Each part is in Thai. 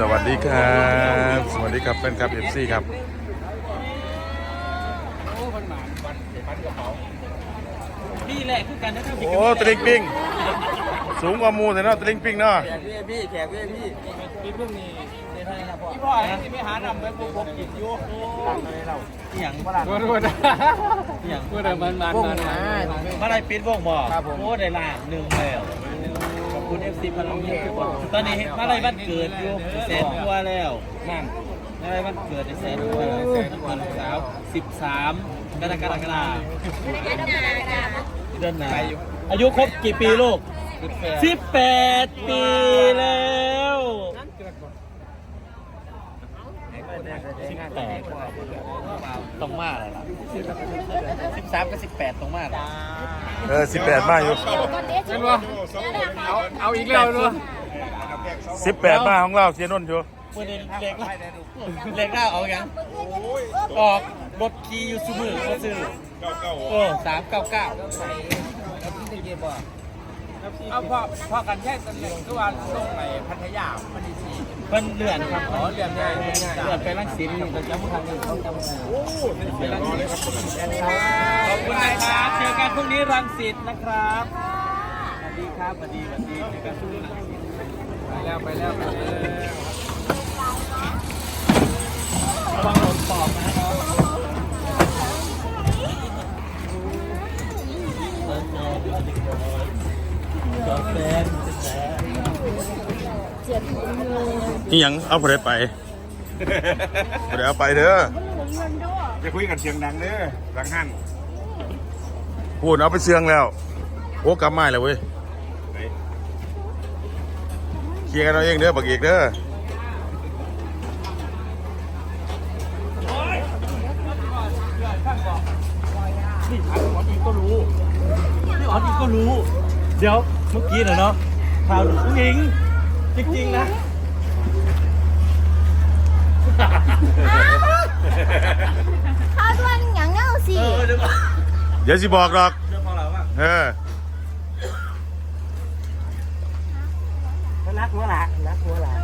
สวัสดีครับ สวัสดีครับแฟนคลับเอฟซีครับพี่แหละคือกันนะครับโอ้ตริงปิงสูงกว่ามูแต่เนาะตริงปิงเนาะแขกพี่พี่แขกพี่พี่พี่เพิ่งมีในไทยนะพ่อพี่พ่อที่ไม่หานำไปพวกผมกินอยู่ตังอะไรเราเหียงบ้านพูดพูดเหียงพูดแต่มันมันมันมันมาได้ปิดวงบ่ครับผมโอ้ได้ล้านหนึ่งแล้วขอบ คุณเอฟซีพลังเยี่ยมทุกคนตอนนี้มาไรบ้านเกิดอยู่แสนกว่าแล้วนั่นมาไรบ้านเกิดในแสนกว่าแล้วแสนกว่าสาวสิบสามกรกฎาคมเดือนไหนอายุครบกี่ปีลูกสิบแปดปีแล้วสิบ แปดต้องมาอะไรล่ะสิบสามกับสิบแปดต้องมาอะไรเออสิบแปดมาอยู่เห็นป่เอาเอาอีกแล้วด้วยสิบแปดมาของเราเสียนนท์อยู่วันนี้เล็กล่าเล็กล่าเอายังออกรถคียูซูมือก็ซื้อโอ้สามเก้าเก้าเอาพอพอกันแค่ตำแหน่งก็ว่าลงในพัทยาพันธีสี เพิ่นเลื่อนครับอ๋อเรียนง่ายเรียนง่ายเลื่อนไปลังสิตเราจำครั้งนึงเขาจำโอ้ไปลังสิตขอบคุณนะครับเจอกันพรุ่งนี้รังสิตนะครับสวัสดีครับสวัสดีสวัสดีเจอกันพรุ่งนี้รังสิตไปแล้วไปแล้วไปแล้วระวังหล่นปอบนะ นี่ยังเอาผู้ใดไปผู้ใดเอาไปเด้อจะคุยกันเสียงดังเด้อดังหั่นพูดเอาไปเชืองแล้ว โอ้กลับมาแล้วเว้ยไหนเคลียร์กันเอาเองเด้อบักเอกเด้อนี่ถามหมอดีก็รู้พี่อ๋อดีก็รู้ เดี๋ยวเมื่อกี้น่ะเนาะข่าวผู้หญิงจริงๆนะ ข้าวด้วยอย่างเงี้ยสิ เออเดี๋ยวก่อนเดี๋ยวสิบอกหรอกเดี๋ยวของเราว่าเออรักหัวหลานรักหัวหลาน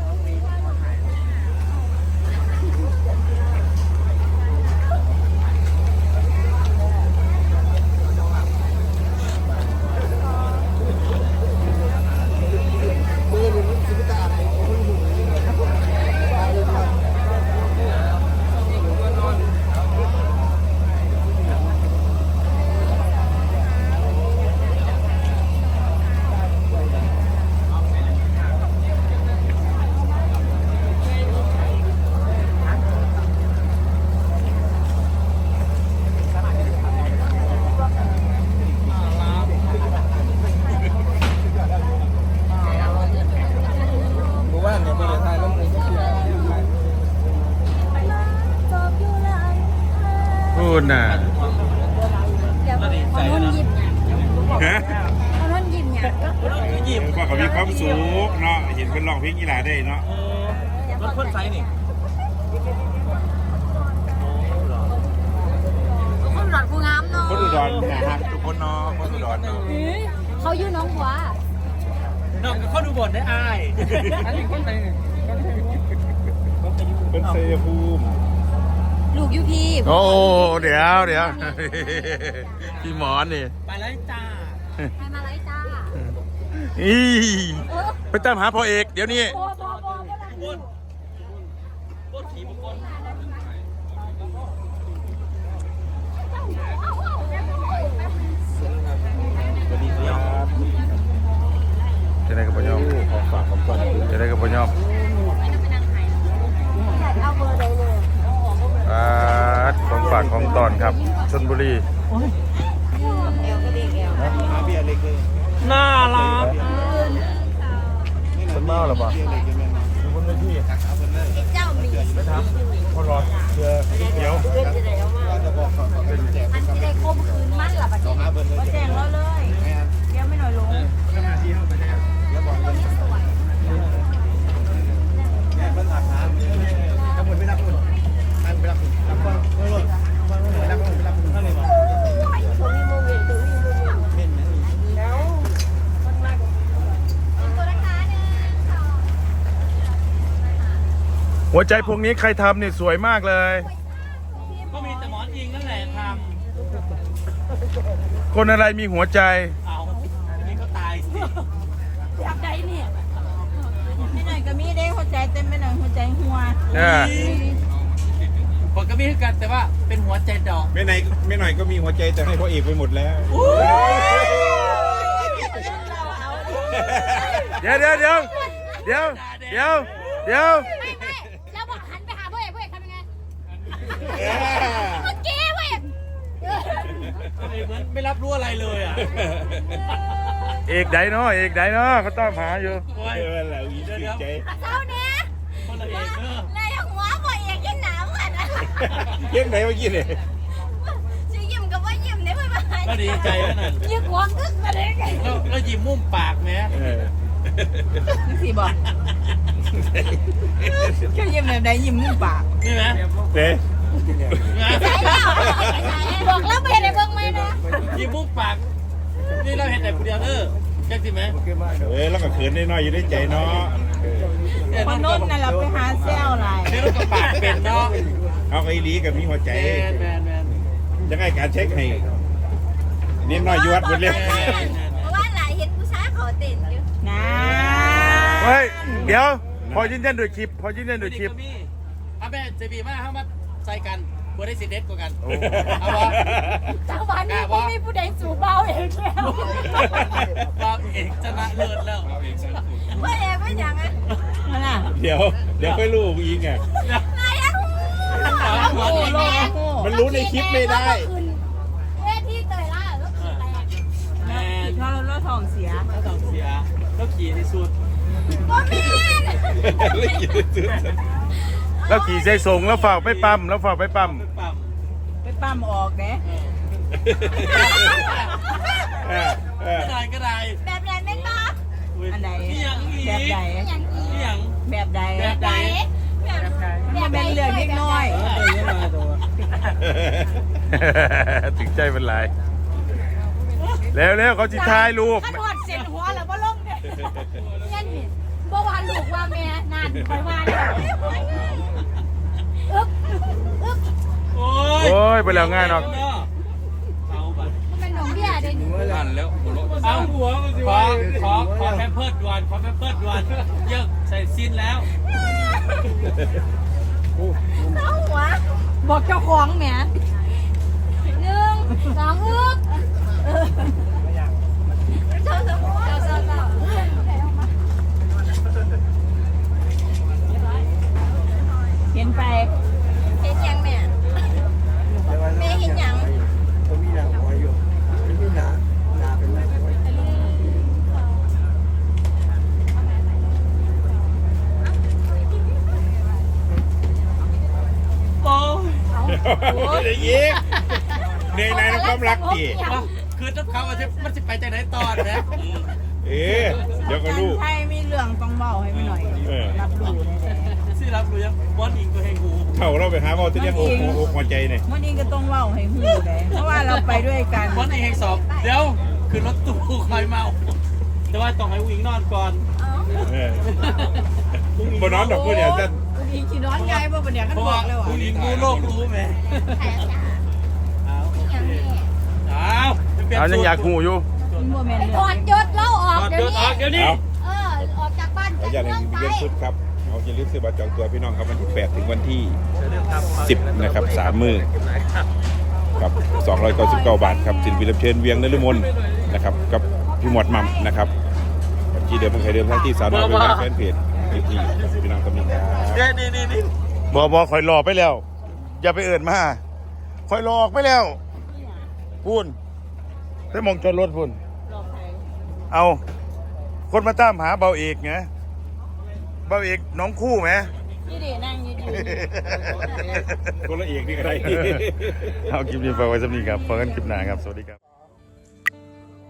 หมู่บ้านเนี่ยบริษัทต้องเป็นก็คือ จบอยู่แล้ว พูดน่ะ เดี๋ยวขอนุ่นหยิบเนี่ย ฮะ ขอนุ่นหยิบเนี่ย หยิบ ว่าเขา มีความสุขเนาะเห็นเป็นร้องเพลงกีฬาได้เนาะเออรถพ่นไซส์นี่คนหลอดกูงามเนาะคนอุดรนะฮะทุกคนเนาะคนอุดรเนาะเขาอยู่น้องหัวน้องก็เข้าดูบทได้อายอันนี้คนไหนเป็นเซยภูมิลูกยูพีโอ้เดี๋ยวเดี๋ยวพี่หมอนนี่ไปแล้วจ้าใครมาไล่จ้า อีไปตามหาพ่อเอกเดี๋ยวนี้โบโบโบโบลังบนบนขี่บุคคลสวัสดีครับจะได้กับพ่อยอมขอฝากคำก่อนจะได้กับพ่อยอมเอาเบอร์เลยอ่าของฝากของตอนครับชนบุรี มาเบียร์เล็กเลย น่ารัก คนเมา หรือเปล่าเบียร์เล็กยังไงเนาะคนไม่พี่เจ้ามีคนรอเชื่อเดี๋ยวอันที่ได้คมคืนมันหลับอะที่ก็แจ้งเราเลยเดี๋ยวไม่หน่อยลง ถ้าหมดไม่รับคุณท่านไปรับคุณรับฟังไม่รับไม่รับไม่รับท่านเลยบอก ตัวนี้โมเมนต์ตัวนี้โมเมนต์ เป็นไหม ตัวนะคะหนึ่งสอง หัวใจพวกนี้ใครทำเนี่ยสวยมากเลย ก็มีแต่หมอนอิงนั่นแหละทคนอะไรมีหัวใจำเอาอันนี้ก็ตายสิอยากได้เนี่ยไม่หน่อยก็มีได้หัวใจเต็มไม่หน่อยหัวใจหัวเนี่ยผมก็มีคือกันแต่ว่าเป็นหัวใจดอกไม่ไหนไม่หน่อยก็มีหัวใจแต่ให้พ่อเอกไปหมดแล้วเดี๋ยวเดี๋ยวเดี๋ยวเดี๋ยวเดี๋ยวเดี๋ยวไม่ไม่แล้ว เมื่อกี้พ่อเอกเหมือนไม่รับรู้อะไรเลยอะเอกไดเนาะเอกไดเนาะเขาต้องหาอยู่โอ้ยเออแล้วอีกใจเศร้าเนี่ยคนละเอกเนอะนายหัวพ่อเอกยังหนาวกันนะเก่งไหนเมื่อกี้เนี่ยชื่อยิ้มกับว่ายิ้มเนี่ยเพื่อนก็ดีใจแล้วนั่นยิ้มหัวกึกมาเลยแล้วแล้วยิ้มมุมปากแม้เออนี่สิบอกแค่ยิ้มแบบไหนยิ้มมุมปากนี่ไหมเด้ใช่แล้ว บอกแล้วไม่ได้เบิ่งไหมนะยิ้มมุมปาก นี่เราเห็นแต่ผู้เดียวเออแจ็คสิไหมเออแล้วก็เขินน้อยๆอยู่ในใจเนาะเนี่ยพอนุ่นน่ะเราไปหาเซลอะไรนี่เราก็ปากเป็นเนาะ เอาไอ้ลีกับมีหัวใจแมนแมนแมนจะให้การเช็คให้นิดหน่อยอยู่วัดหมดเลยเพราะว่าหลายเห็นผู้ชายเขาเต้นอยู่นะเฮ้ยเดี๋ยว พอยืนยันด้วยคลิป พอยืนยันด้วยคลิปเอาแม่เจบีมาเข้ามา ใส่กันบัวได้สิเด็ดกว่ากัน โอ้ เอาวะจังหวะนี้ก็มีผู้ใดสูบเบาเองแล้วเราเอกชนะเลิศแล้วพ่อเอกไม่ยังไงนั่นน่ะเดี๋ยว เดี๋ยวค่อยรู้อีกไง นายหัวหัวโอ้ดีโลแม่โก้มันรู้ในคลิปไม่ได้ เวทีเตยล่าแล้วคือแตกแมนเราเราท้องเสียแล้วต้องเสียแล้วขี่ที่สุดก็แม่น เลยกินซื้อ แล้วขี่ใจส่งแล้วฝากไปปั๊มแล้วฝากไปปั๊มปั๊มไปปั้มออกเด้เออเออไม่ได้ก็ได้แบบนั้นเป็นปะอันใดนี่ยังอีแบบใดอย่างอีนี่ยังแบบใดแบบใดแบบแบบมันเป็นเรื่องเล็กน้อยถึงใจเป็นไรเร็วเร็วเขาจิทายรูปขันหอดเส้นหัวแล้วบ่ลงเนี่ ยยันนี่บ่ว่าลูกว่าแม่นั่นคอยว่าเนี่ยอึ๊บอึ๊บโอ้ยโอ้ยไปแล้วง่ายเนาะ เอาบัตรมันเป็นหนองเบี้ยเด้นี่เอาหัวขอขอขอแพมเพิร์ดด่วนขอแพมเพิร์ดด่วนเยอะใส่สิ้นแล้วเอาหัวบอกเจ้าของแหม หนึ่งสองอึ๊บเจ้าเจ้าเจ้าเจ้าเจ้า เห็นไป เห็นยังแม่แม่เห็นยัง โอ้ ยเดี๋ยวยิงเหนื่อยนายในความรักดีคือถ้าเขาอาจจะมันจะไปจากไหนตอนนะเอ๊ะเดี๋ยวก็รู้ใช่มีเรื่องต้องเบาให้ไม่หน่อยเออรับรู้เลยแหละที่รับรู้ยังบอลอิงก็ให้กูเท่าเราไปหาเขาที่เรียกโอ้โหหัวใจเนี่ยวันนี้ก็ต้องเบาให้หูเลยเพราะว่าเราไปด้วยกันบอลอิงให้สอบเดี๋ยวคือรถตู้คอยเมาแต่ว่าต้องให้วิงนอนก่อนเออบนนอนดอกกูเนี่ยท่า นวันนี้ขี่นอนไงบ่ประเดี๋ยวกันเพราะบอว่ากเลยว่ะผู้หญิงรู้โลกรู้ไหมเอายังแม่เอาเปลี่ยนเอายังอยากหูอยู่มันบ่แม่นถอดยศเล่าออกถอดเดี๋ยยวศนี้ออกเดี๋ยวนี้เอาเออ ออกจากบ้านขออนุญาตให้เมืองมีไปเรียนชุดครับเอาจะรีบซื้อบัตรจองตัวพี่น้องครับวันที่8ถึงวันที่ 10 นะครับสามมือกับ299 บาทครับสินปิรับเชิญเวียงนฤมลนะครับกับพี่หมวดมัมนะครับที่เดิมเมืองไทยเดิมทั้งที่สาวน้อยเป็นแฟนเพจ ที่ที่พี่น้องกำลังครับนี่นี่นี่นี่บอบอคอยรอไปแล้ว อย่าไปเอิดมาคอยรอออกไปแล้วพูนไปมองจอดรถพูนเอา คนมาตามหาเบาเอกไงเบาเอกน้องคู่ไหมนี่ดินั่งอยู่ดีคนละเอกนี่ก็ได้เอาคลิปนี้ฝากไว้สำนีครับพบกันคลิปหน้าครับ สวัสดีครับ